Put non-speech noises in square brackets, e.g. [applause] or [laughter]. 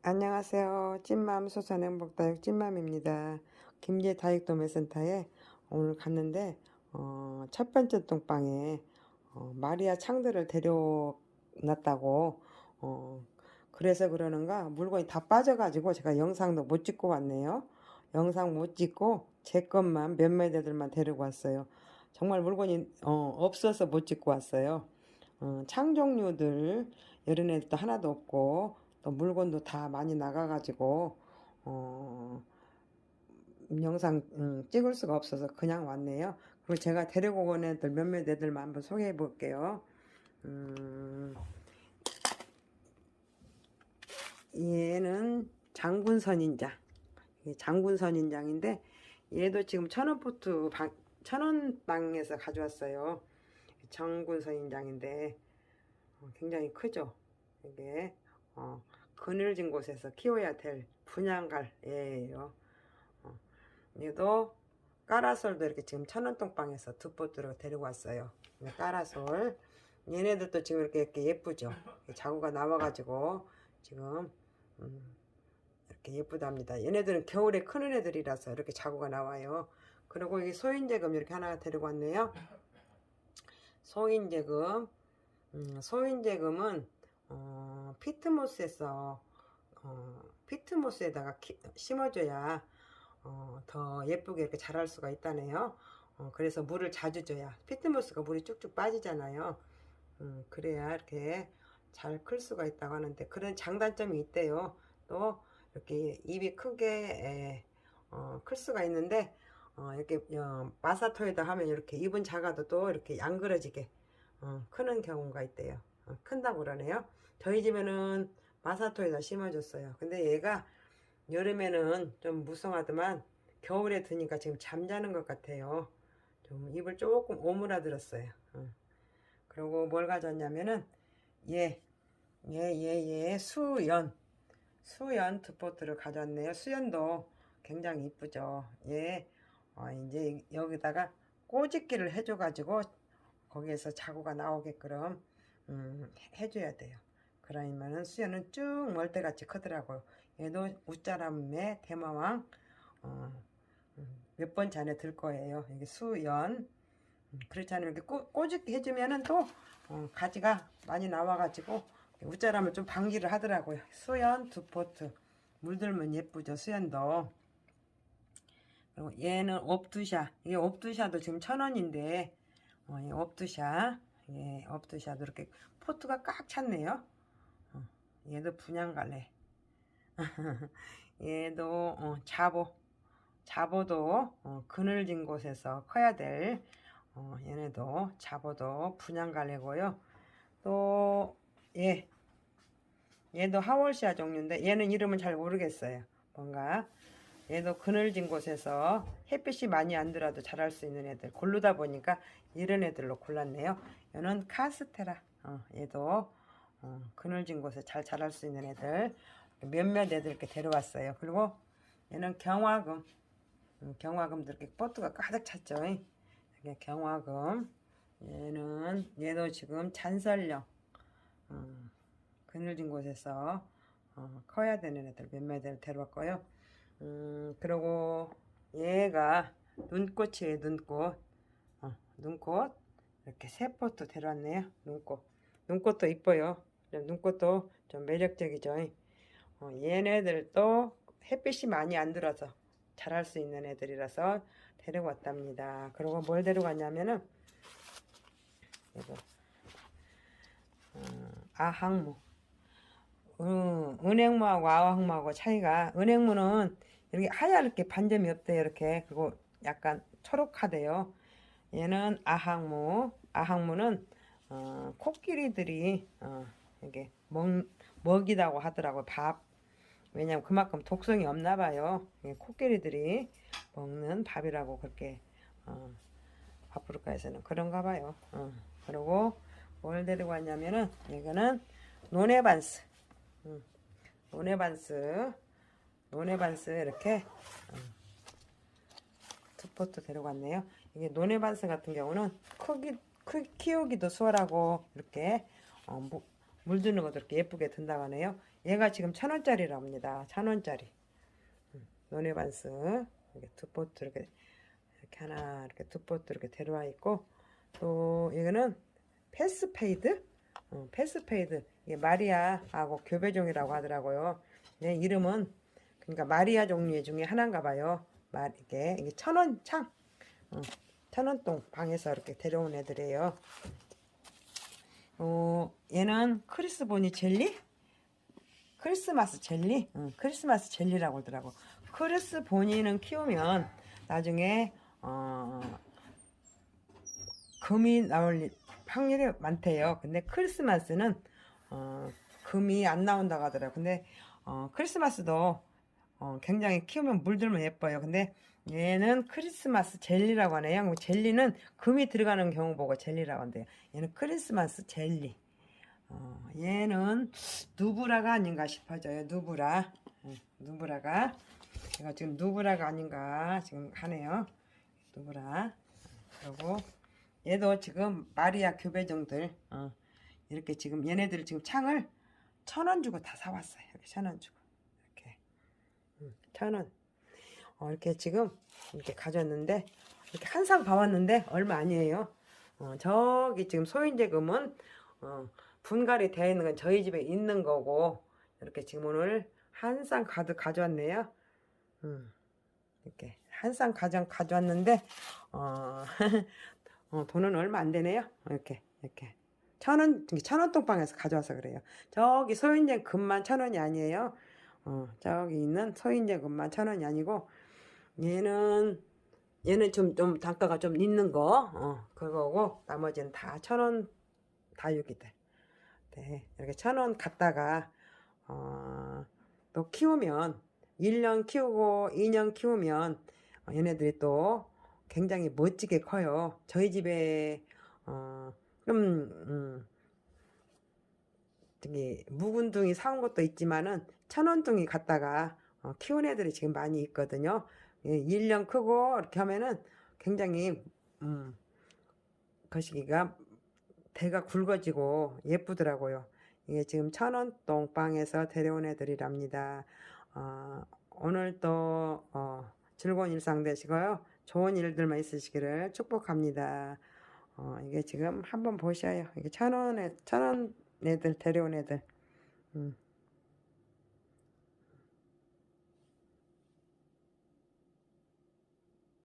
안녕하세요. 찐맘 소산 행복다육 찐맘입니다. 김제 다육도매센터에 오늘 갔는데 어, 첫 번째 똥방에 어, 마리아 창들을 데려놨다고 어, 그래서 그러는가 물건이 다 빠져가지고 제가 영상도 못 찍고 왔네요. 영상 못 찍고 제 것만 몇몇 애들만 데리고 왔어요. 정말 물건이 어, 없어서 못 찍고 왔어요. 어, 창 종류들 이런 애들도 하나도 없고 또 물건도 다 많이 나가가지고 어, 영상 음, 찍을 수가 없어서 그냥 왔네요. 그리고 제가 데리고 온 애들 몇몇 애들만 한번 소개해 볼게요. 음, 얘는 장군 선인장. 장군 선인장인데 얘도 지금 천원 포트 방, 천원 방에서 가져왔어요. 장군 선인장인데 어, 굉장히 크죠. 이게 어, 그늘진 곳에서 키워야 될 분양갈이에요. 어, 얘도 까라솔도 이렇게 지금 천원똥방에서 두 포트로 데리고 왔어요. 네, 까라솔. 얘네들도 지금 이렇게, 이렇게 예쁘죠. 자구가 나와가지고 지금 음, 이렇게 예쁘답니다. 얘네들은 겨울에 크는 애들이라서 이렇게 자구가 나와요. 그리고 이 소인재금 이렇게 하나 데리고 왔네요. 소인재금. 음, 소인재금은 어, 피트모스에서 어, 피트모스에다가 키- 심어줘야 어, 더 예쁘게 이렇게 자랄 수가 있다네요. 어, 그래서 물을 자주 줘야 피트모스가 물이 쭉쭉 빠지잖아요. 음, 그래야 이렇게 잘 클 수가 있다고 하는데 그런 장단점이 있대요. 또 이렇게 입이 크게 에, 어, 클 수가 있는데 어, 이렇게 어, 마사토에다 하면 이렇게 입은 작아도 또 이렇게 양그러지게 어, 크는 경우가 있대요. 어, 큰다고 그러네요. 저희 집에는 마사토에다 심어줬어요. 근데 얘가 여름에는 좀 무성하더만 겨울에 드니까 지금 잠자는 것 같아요. 좀 입을 조금 오므라들었어요. 어. 그리고 뭘 가져왔냐면은 얘, 얘, 얘, 얘 수연, 수연 두 포트를 가져왔네요. 수연도 굉장히 이쁘죠. 얘 어, 이제 여기다가 꼬집기를 해줘가지고 거기에서 자구가 나오게끔 음, 해줘야 돼요. 그러면은 수연은 쭉 멀대같이 크더라고요. 얘도 웃자람의 대마왕 어, 몇번 전에 들 거예요. 이게 수연 음, 그렇지 않으면 이렇게 꼬, 꼬집기 해주면은 또 어, 가지가 많이 나와가지고 웃자람을 좀 방기를 하더라고요. 수연 두 포트 물들면 예쁘죠. 수연도 그리고 얘는 옵두샤 이게 옵두샤도 지금 천 원인데 어, 이 옵두샤 예, 옵두샤도 이렇게 포트가 꽉 찼네요. 어, 얘도 분양갈래. [laughs] 얘도 어, 자보 자보도 어, 그늘진 곳에서 커야 될 어, 얘네도 자보도 분양갈래고요. 또 얘, 얘도 하월시아 종류인데 얘는 이름은 잘 모르겠어요. 뭔가 얘도 그늘진 곳에서 햇빛이 많이 안 들어도 자랄 수 있는 애들 고르다 보니까 이런 애들로 골랐네요. 얘는 카스테라. 어, 얘도 어, 그늘진 곳에 잘 자랄 수 있는 애들 몇몇 애들 이렇게 데려왔어요. 그리고 얘는 경화금. 음, 경화금도 이렇게 버트가 가득 찼죠. 이게 경화금. 얘는 얘도 지금 잔설령. 음, 그늘진 곳에서 어, 커야 되는 애들 몇몇 애들 데려왔고요. 음, 그리고 얘가 눈꽃이에요, 눈꽃. 어, 눈꽃. 이렇게 세 포트 데려왔네요, 눈꽃. 눈꽃도 이뻐요. 눈꽃도 좀 매력적이죠. 어, 얘네들도 햇빛이 많이 안 들어서 자랄 수 있는 애들이라서 데리고 왔답니다. 그리고 뭘 데리고 왔냐면은, 이거, 어, 아항무. 음, 은행무하고 아항무하고 차이가, 은행무는 이렇게 하얗게 반점이 없대요, 이렇게. 그리고 약간 초록하대요. 얘는 아항무. 아항무는, 어, 코끼리들이, 어, 이게 먹, 먹이다고 하더라고요, 밥. 왜냐면 그만큼 독성이 없나 봐요. 이게 코끼리들이 먹는 밥이라고 그렇게, 어, 아프리카에서는 그런가 봐요. 어. 그리고 뭘 데리고 왔냐면은, 이거는 노네반스. 음, 노네반스. 노네반스 이렇게 어, 두 포트 데려갔네요. 이게 노네반스 같은 경우는 크기 크, 키우기도 수월하고 이렇게 어, 무, 물드는 것도 이렇게 예쁘게 든다고 하네요. 얘가 지금 천 원짜리라 합니다. 천 원짜리. 음, 노네반스 이렇게 두 포트 이렇게 이렇게 하나 이렇게 두 포트 이렇게 들어와 있고 또 이거는 패스페이드 어, 패스페이드 이게 마리아하고 교배종이라고 하더라고요. 얘 이름은 그러니까 마리아 종류 중에 하나인가 봐요. 마, 이게 이게 천원 창 어, 천원동 방에서 이렇게 데려온 애들이에요. 어, 얘는 크리스보니 젤리? 크리스마스 젤리? 응, 크리스마스 젤리라고 하더라고. 크리스 보니는 키우면 나중에 어, 금이 나올 일- 확률이 많대요. 근데 크리스마스는 어, 금이 안 나온다고 하더라고. 근데 어, 크리스마스도 어, 굉장히 키우면 물들면 예뻐요. 근데 얘는 크리스마스 젤리라고 하네요. 뭐 젤리는 금이 들어가는 경우 보고 젤리라고 한대요. 얘는 크리스마스 젤리. 어, 얘는 누브라가 아닌가 싶어져요. 누브라. 응, 누브라가. 제가 지금 누브라가 아닌가 지금 하네요. 누브라. 그리고 얘도 지금 마리아 교배종들 어, 이렇게 지금 얘네들 지금 창을 천 원 주고 다 사왔어요. 이렇게 천 원 주고 천원 어, 이렇게 지금 이렇게 가졌는데 이렇게 항상 봐왔는데 얼마 아니에요. 어, 저기 지금 소인재금은 어, 분갈이 되어 있는 건 저희 집에 있는 거고 이렇게 지금 오늘 한 쌍 가득 가져왔네요. 음, 이렇게 한 쌍 가장 가져왔는데 어, [laughs] 어, 돈은 얼마 안 되네요. 이렇게 이렇게 천원 천원 동방에서 가져와서 그래요. 저기 소인재 금만 천 원이 아니에요. 어, 저기 있는 소인제 금만 천 원이 아니고 얘는 얘는 좀 좀 단가가 좀 있는 거 어, 그거고 나머지는 다 천 원 다육이들. 네, 이렇게 천 원 갖다가 어, 또 키우면 1년 키우고 2년 키우면 어, 얘네들이 또 굉장히 멋지게 커요. 저희 집에 어, 좀 음, 저기 묵은둥이 사온 것도 있지만은 천원둥이 갖다가 어, 키운 애들이 지금 많이 있거든요. 예, 1년 크고 이렇게 하면은 굉장히 음, 거시기가 대가 굵어지고 예쁘더라고요. 이게 지금 천원 똥방에서 데려온 애들이랍니다. 어, 오늘도 어, 즐거운 일상 되시고요. 좋은 일들만 있으시기를 축복합니다. 어, 이게 지금 한번 보셔요. 이게 천원에 천원 애들 데려온 애들. 음,